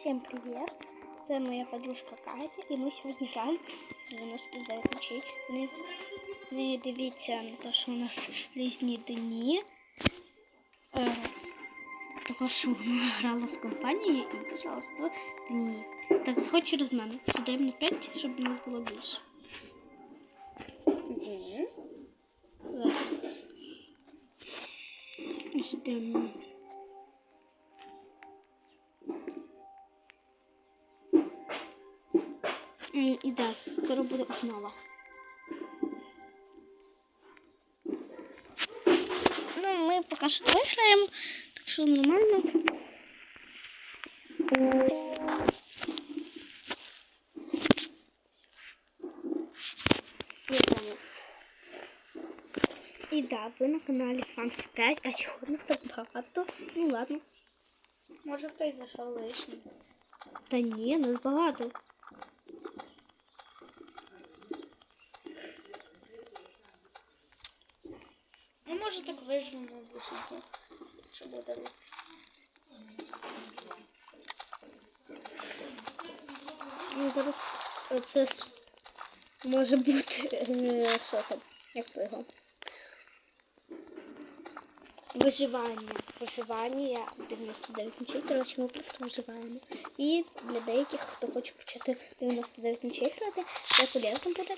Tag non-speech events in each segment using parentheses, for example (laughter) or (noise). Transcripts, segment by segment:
Всем привет! Це моя подружка Катя, і ми сьогодні граємо 99 ночей. Не, з- не дивіться на те, що у нас різні дні. Е, тому що вона грала з компанією і, пожалуйста, дні. Так, заходь через мене. Задаємо на 5, щоб у нас було більше. Так. І да, скоро буде обнова. Ну, ми поки що виграємо, так що нормально. Я понял. І да, ви на каналі Фанк 5, а чого не так багато? Ну ладно. Може хтось зайшов лишній. Та ні, нас багато. Вижмемо лишенько, що буде. Ну, зараз це може бути е, що як то його? Виживання. Виживання 99 ночей. Коротше, ми просто виживаємо. І для деяких, хто хоче почати 99 ночей грати, це полезно буде.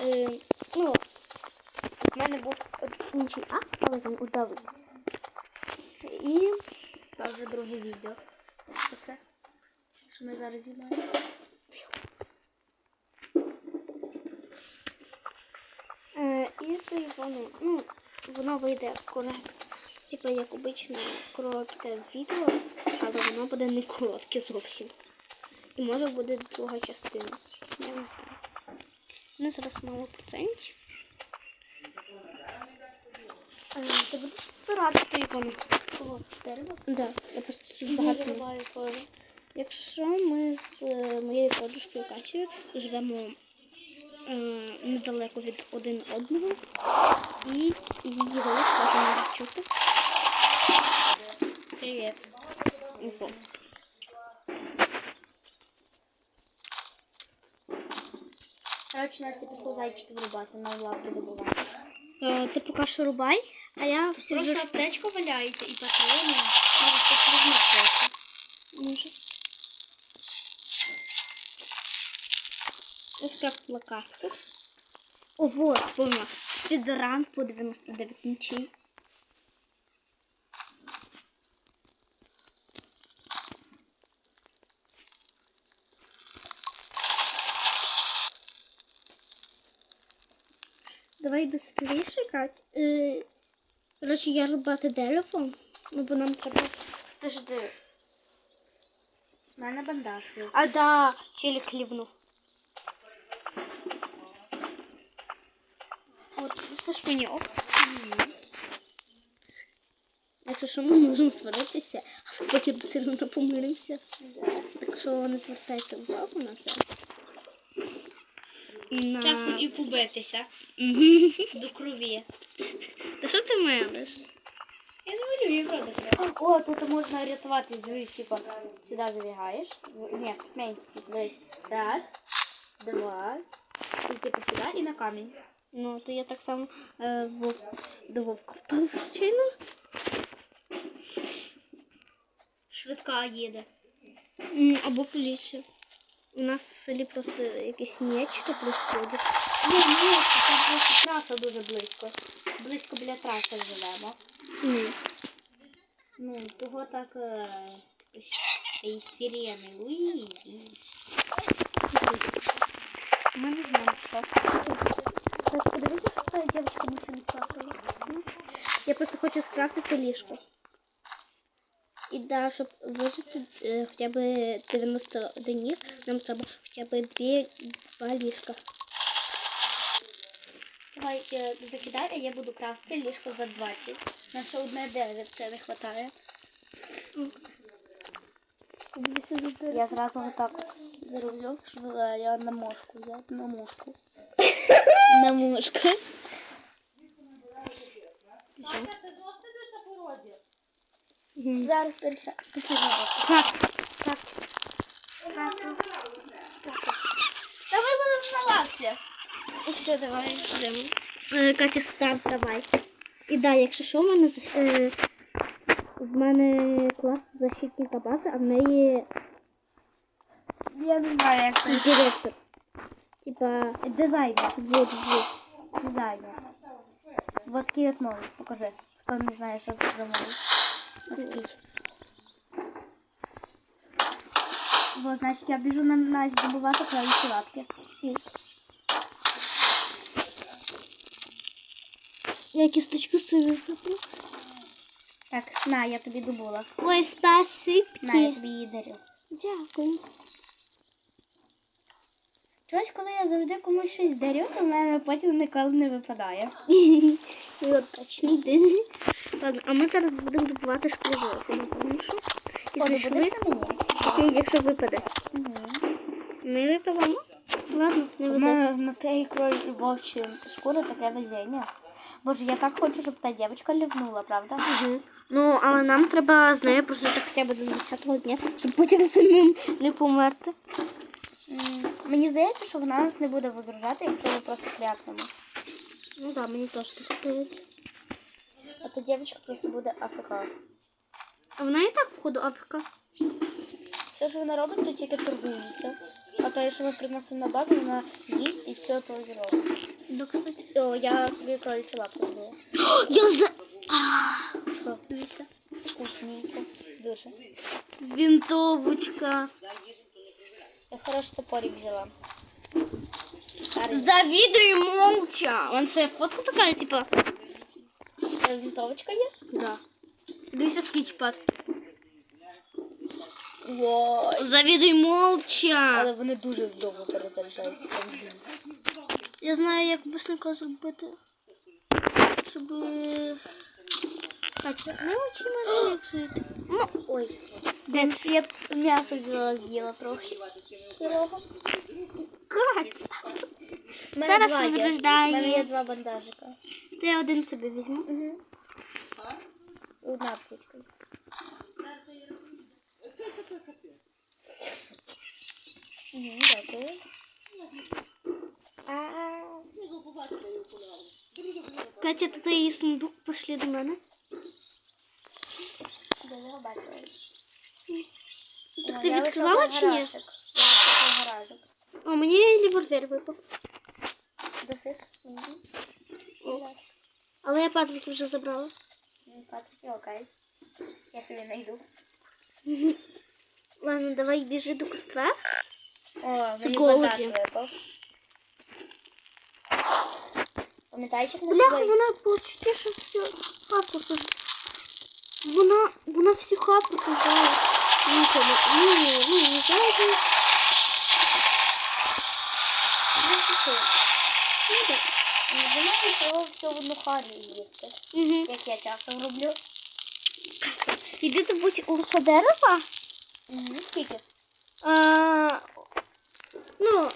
Е, ну, в мене був інший акт, але він удавився. І Це вже друге відео. Оце, що ми зараз знімаємо. Е, і то воно, ну, воно вийде коротке, типу як обично коротке відео, але воно буде не коротке зовсім. І може буде друга частина. Я не знаю. У нас зараз мало процентів. Е, ти будеш збирати той воно? Кого? Дерево? Да, я просто тут багато. Вириваю теж. Якщо що, ми з е, моєю подружкою Катєю живемо е, недалеко від один одного, і її голос можна навіть чути. Привіт. Ого. Коротше, Настя пішла зайчики на лавку добувати. Е, ти поки що рубай, а я все Просто вже аптечка валяється і патрони. Може, візьме просто. може. Я скрафтила карту. О, вот, вспомнила. Спідран по 99 ночей. Давай быстрее, Кать. Короче, я рубати дерево, ну бо нам треба. Подожди. У мене бандаж є. А да, челик хлібнув. От, це шпиньок. Якщо що, ми можемо сваритися, а потім все одно помиримося. Так що не звертайте увагу на це. На... Часом і побитися Мгм. до крові. Та що ти мелиш? Я не малюю, я правда треба. О, тут можна рятувати, дивись, типа, сюди забігаєш. Ні, ступеньки, типу, дивись. Раз, два, і типу сюди і на камінь. Ну, то я так само е, вов... до вовка впала случайно. Швидка їде. Або поліція. У нас в селі просто якесь нечто происходит. Ні, ні, тут просто траса дуже близько. Близько біля траси живемо. Ні. Ну, того так е, і сирени. Уї. Ми не знаємо, що. Так, подивіться, що та дівчинка нічого не плакала. Я просто хочу скрафтити ліжко. І да, щоб вижити е, хоча б 90 днів, нам треба хоча б дві, ліжка. Давай е, закидай, а я буду крафти ліжко за 20. На ще одне дерево це не вистачає. Я зразу отак зароблю, щоб е, я на мошку взяти, на мошку. (laughs) на мушку. Зараз перша. Катю. Давай будемо на лавці. І все, давай йдемо. Е, Катя, став, давай. І да, якщо що, в мене, е, в мене клас защитника бази, а в неї Я не знаю, як це. директор. Типа, Дизайнер. вот, вот. Дизайнер. Вот такий от новий. Покажи. Хто не знає, що це за новий. Вот, значить, я біжу на нас добувати клавіші лапки. Я кісточку собі випила. Так, на, я тобі добула. Ой, На, я тобі її дарю. Дякую. Чогось, коли я завжди комусь щось дарю, то в мене потім ніколи не випадає. (laughs) От день. Ладно, а ми зараз будемо добувати що. І знайшли. Окей, якщо випаде. Не випадемо? Ладно, не У випаде. мене на тій кроль вовчі шкури таке везіння. Боже, я так хочу, щоб та дівчинка лівнула, правда? Угу. Ну, але нам треба з нею прожити хоча б до 10-го дня, щоб потім самим не померти. Мені здається, що вона нас не буде возражати, якщо ми просто крякнемо. Ну так, да, мені теж так здається. А то дівчинка просто буде АФК. А вона і так, походу, Африка. Все, що вона робить, то тільки торгується. А то, що ми приносимо на базу, вона їсть і все тоді робить. Ну, кстати. О, я собі кроличу лапку зробила. Я знаю. Що? Дивіться. Вкусненько. Дуже. Винтовочка. Я хороший топорик взяла. Старий. Завідуй молча. Вон що, фотка така, типа. Е, Винтовочка є? Да. Дивіться, скільки пад. Ой. Завідуй молча. Але вони дуже довго перезаряджають. Я знаю, як быстренько зробити. Щоб. Е, так, не учи мене, як жити. Ну, ой. Де я м'ясо взяла, з'їла трохи. Серега. Катя. Зараз розрождає. У мене є два бандажика. Ти один собі візьму. Угу. 11. Ні, дякую. А, Катя, тут її сундук пішли до мене. Так ти відкривала че ні? А мені ліборвер випав. Але я Патрик уже забрала. Патрик, окей. Я собі найду. Ладно, давай бежи до костра. О, мені бандаж випав. Пам'ятаєш, як ми Бляха, вона почти що всю хату тут. Вона, вона всю хату купила. Нікому. Ні, ні, не знаю. Ну, ти що? Ну, так. Все в одну харю їсти. Угу. Як я часом роблю. Іди добудь урка дерева. Угу. Скільки? А, ну,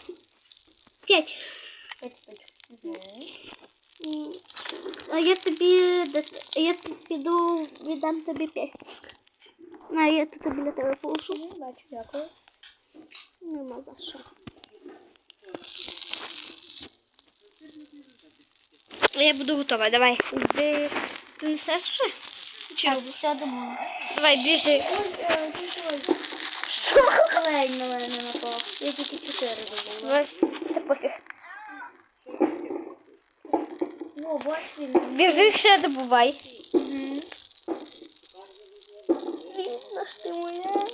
п'ять. П'ять штук. Угу. М, А я тобі, дас- а я тобі піду, віддам тобі п'ять. На, я тут біля тебе положу. Бачу, дякую. Нема за що. Я буду готова, давай. Ти принесеш вже? Так, все думаю. Давай, біжи. Клей на мене напав. Я тільки чотири добула. Давай. Та пофіг. О, бач він. Біжи ще добувай. Бідна ж ти моя.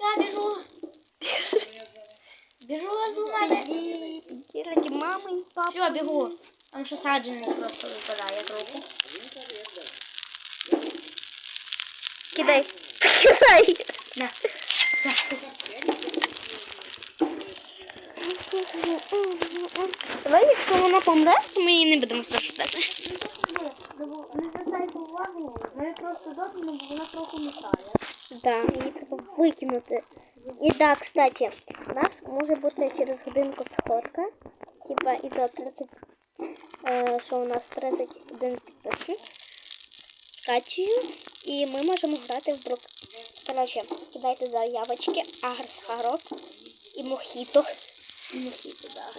Я біжу. Біжу з мене. Раді мами і папи. Все, бігу. Там ще саджений просто випадає трохи. Кидай. Кидай. На. Давай, якщо вона помре, то ми її не будемо страждати. Не звертайте увагу, ми просто зробимо, бо вона трохи мішає. Да, її треба викинути. І да, кстати, у нас може бути через годинку сходка. Типа і до 30, е, що у нас 31 підписник з Катєю. І ми можемо грати в Брок Коротше, кидайте заявочки, агросхарок і мохіто. Мохіто, да.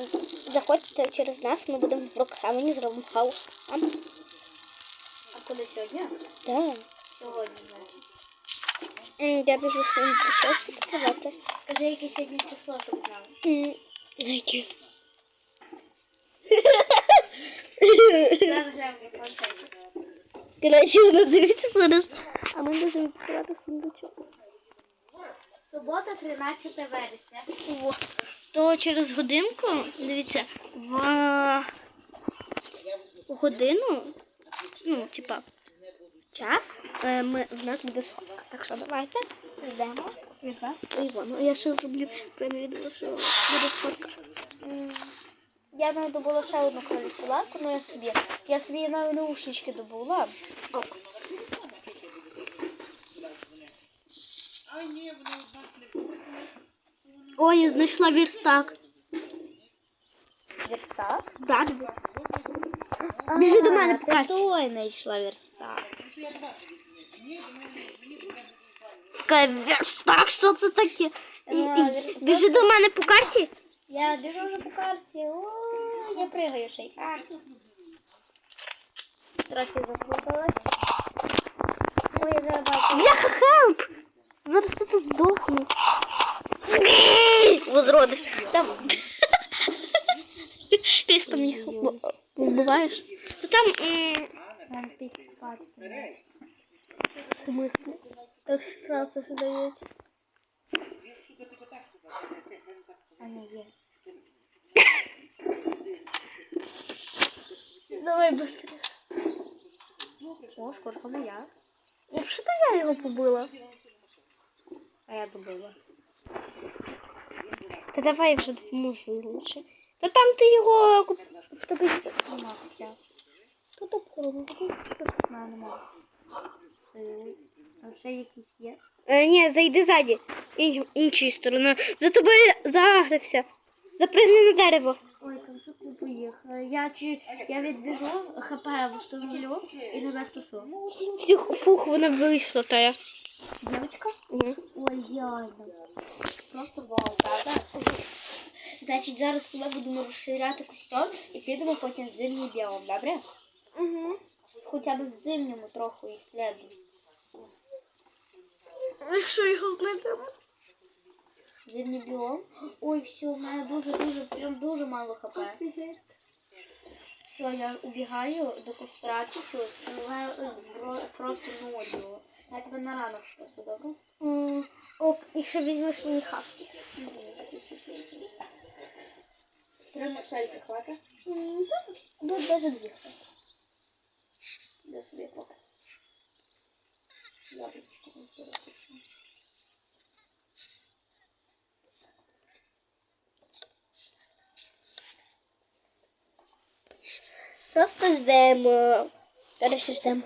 Заходьте через нас, ми будемо в Брокхевені, зробимо хаус. Там. А коли сьогодні? Да. Сьогодні, значить. Я біжу своїм пішов відкривати. Скажи, яке сьогодні число, щоб знали. М, Які? Зараз граємо на планшеті. Коротше, вона дивиться зараз. А ми будемо відкривати сундучок. Субота, 13 вересня. О, то через годинку, дивіться, в годину, ну, типа, час, е, ми, в нас буде сходка. Так що давайте йдемо від вас. І вон, ну, я ще зроблю прямо відео, що буде сходка. Я навіть добула ще одну кроличу лапку, але я собі. Я собі навіть наушнички добула. Ок. Ой, я знайшла верстак. Верстак. Да, Біжи до мене, покажи. той знайшла верстак. Така верстак, що це таке? Біжи до мене по карті. Я біжу вже по карті. О, я пригаю ще й. А. Трохи заплуталась. Ой, я зараз бачу. Бляха, хелп! Зараз тут здохну. Возродиш. Там. Пістом їх вб- вбиваєш. То там. Там піскати. В смысле? Так сразу же даете. А не є. Давай быстрее. О, сколько моя. Вообще-то я його побила. А я добила. Та давай вже допоможу лучше. Та там ти його куп... тебе Нема я. тут обкору. На, нема. Е, А ще якісь є? Е, ні, зайди ззаді. Інь, іншою стороною. За тобою загрився. Запригни на дерево. Ой, ти поїхала. Я чи я відбіжу, хп встановлю і тебе спасу. Фух, фух вона вийшла тая. Дівчинка? Угу. Ой, ясно. Просто вау, правда? Значить, зараз тобою будемо розширяти костюм і підемо потім в зимній біом, добре? Угу. Хоча б в зимньому трохи іслідуємо. Якщо його знайдемо. Зимній біом. Ой, все, в мене дуже-дуже, прям дуже мало хп. Все, я убігаю до костра чуть-чуть, е, просто ноль. Я тебе на ранок спасу, добре? М, Ок, і ще візьмеш мені хавки. Три хватить? М, Ну, навіть дві. Я собі поки. Яблучко не все Просто ждемо. Короче, ждемо.